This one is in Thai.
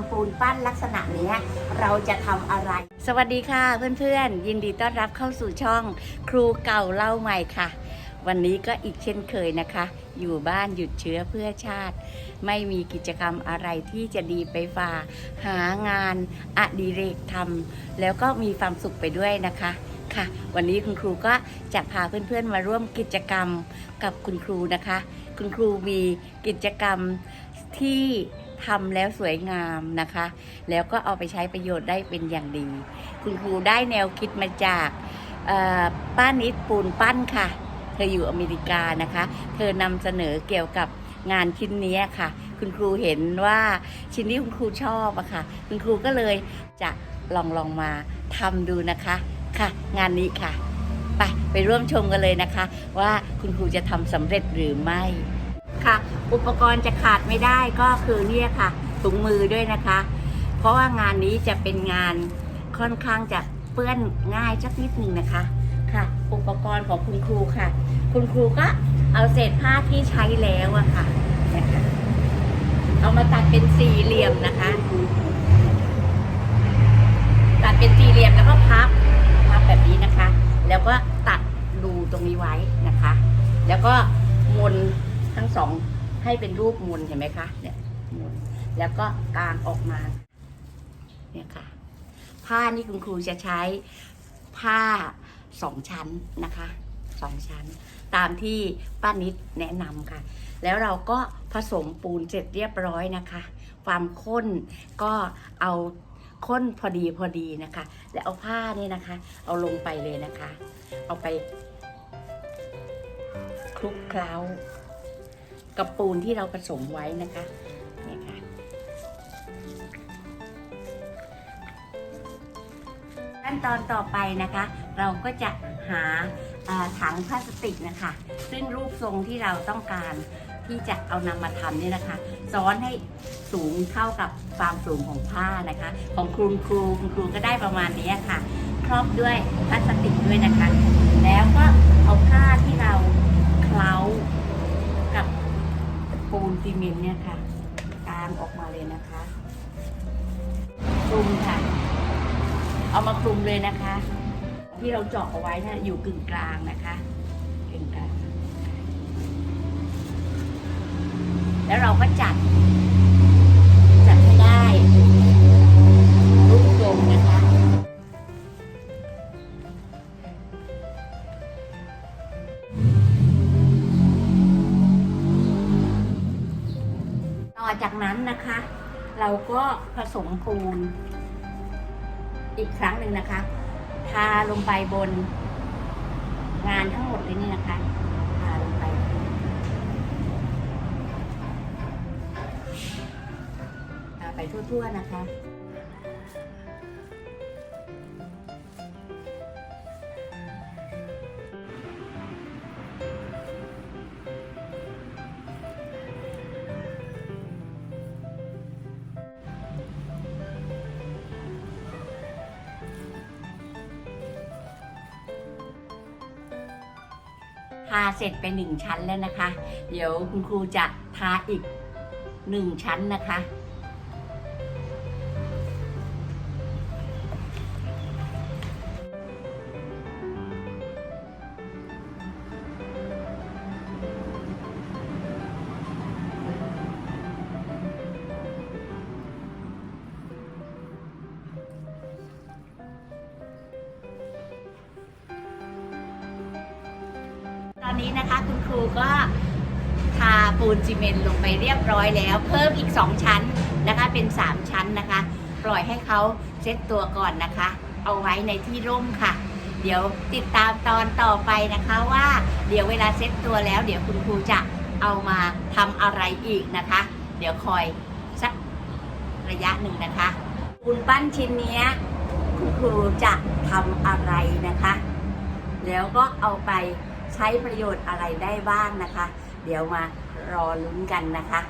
ำปูนปั้นลักษณะนี้เราจะทำอะไร สวัสดีค่ะเพื่อนๆ ยินดีต้อนรับเข้าสู่ช่อง ครูเก่าเล่าใหม่ค่ะ วันนี้ก็อีกเช่นเคยนะคะ อยู่บ้านหยุดเชื้อเพื่อชาติ ไม่มีกิจกรรมอะไรที่จะดีไปฝ่า หางานอดิเรกทำแล้วก็มีความสุขไปด้วยนะคะค่ะ วันนี้คุณครูก็จะพาเพื่อนๆมาร่วมกิจกรรมกับคุณครูนะคะ คุณครูมีกิจกรรมที่ ทำแล้วสวยงามนะคะ แล้วก็เอาไปใช้ประโยชน์ได้เป็นอย่างดี คุณครูได้แนวคิดมาจากป้านิดปูนปั้นค่ะ เธออยู่อเมริกานะคะ เธอนำเสนอเกี่ยวกับงานชิ้นนี้ค่ะ คุณครูเห็นว่าชิ้นนี้คุณครูชอบอะค่ะ คุณครูก็เลยจะลองลองมาทำดูนะคะค่ะ งานนี้ค่ะ ไปไปร่วมชมกันเลยนะคะ ว่าคุณครูจะทำสำเร็จหรือไม่ ค่ะ อุปกรณ์จะขาดไม่ได้ก็คือเนี่ยค่ะถุงมือด้วยนะคะ เพราะว่างานนี้จะเป็นงานค่อนข้างจะเปื้อนง่ายสักนิดหนึ่งนะคะค่ะ อุปกรณ์ของคุณครูค่ะ คุณครูก็เอาเศษผ้าที่ใช้แล้วอะค่ะนะคะเอามาตัดเป็นสี่เหลี่ยมนะคะ ตัดเป็นสี่เหลี่ยมแล้วก็พับพับแบบนี้นะคะ แล้วก็ตัดรูตรงนี้ไว้นะคะ แล้วก็มน ทั้งสองให้เป็นรูปมุนเห็นไหมคะเนี่ยมุนแล้วก็กางออกมาเนี่ยค่ะ ผ้านี่คุณครูจะใช้ผ้าสองชั้นนะคะสองชั้น ตามที่ป้านิดแนะนำค่ะ แล้วเราก็ผสมปูนเสร็จเรียบร้อยนะคะ ความข้นก็เอาข้นพอดีพอดีนะคะ แล้วเอาผ้านี่นะคะ เอาลงไปเลยนะคะ เอาไปคลุกเคล้า กับปูนที่เราผสมไว้นะคะเนี่ยค่ะขั้นตอนต่อไปนะคะ เราก็จะหาถังพลาสติกนะคะ ซึ่งรูปทรงที่เราต้องการที่จะเอานำมาทำนี่นะคะ ซ้อนให้สูงเท่ากับความสูงของผ้านะคะ ของคุณครูครูก็ได้ประมาณนี้ค่ะ ครอบด้วยพลาสติกด้วยนะคะ แล้วก็เอาผ้าที่เราเคล้า ปูนซีเมนต์เนี่ยค่ะกามออกมาเลยนะคะคลุมค่ะ เอามาคลุมเลยนะคะ ที่เราเจาะเอาไว้นะอยู่กึ่งกลางนะคะกึ่งกลาง แล้วเราก็จัดจัด อจากนั้นนะคะ เราก็ผสมปูน อีกครั้งหนึ่งนะคะ ทาลงไปบน งานทั้งหมดเลยนี่นะคะทาลงไป ทาไปทั่วๆนะคะ ทาเสร็จไปหนึ่งชั้นแล้วนะคะ เดี๋ยวคุณครูจะทาอีกหนึ่งชั้นนะคะ อนนี้นะคะคุณครูก็ทาปูนซีเมนต์ลงไปเรียบร้อยแล้ว เพิ่มอีก 2 ชั้นนะคะเป็น 3 ชั้นนะคะ ปล่อยให้เขาเซ็ตตัวก่อนนะคะ เอาไว้ในที่ร่มค่ะ เดี๋ยวติดตามตอนต่อไปนะคะว่า เดี๋ยวเวลาเซ็ตตัวแล้ว เดี๋ยวคุณครูจะเอามาทำอะไรอีกนะคะ เดี๋ยวคอยสักระยะหนึ่งนะคะปูนปั้นชิ้นนี้คุณครูจะทำอะไรนะคะ แล้วก็เอาไป ใช้ประโยชน์อะไรได้บ้างนะคะ เดี๋ยวมารอลุ้นกันนะคะ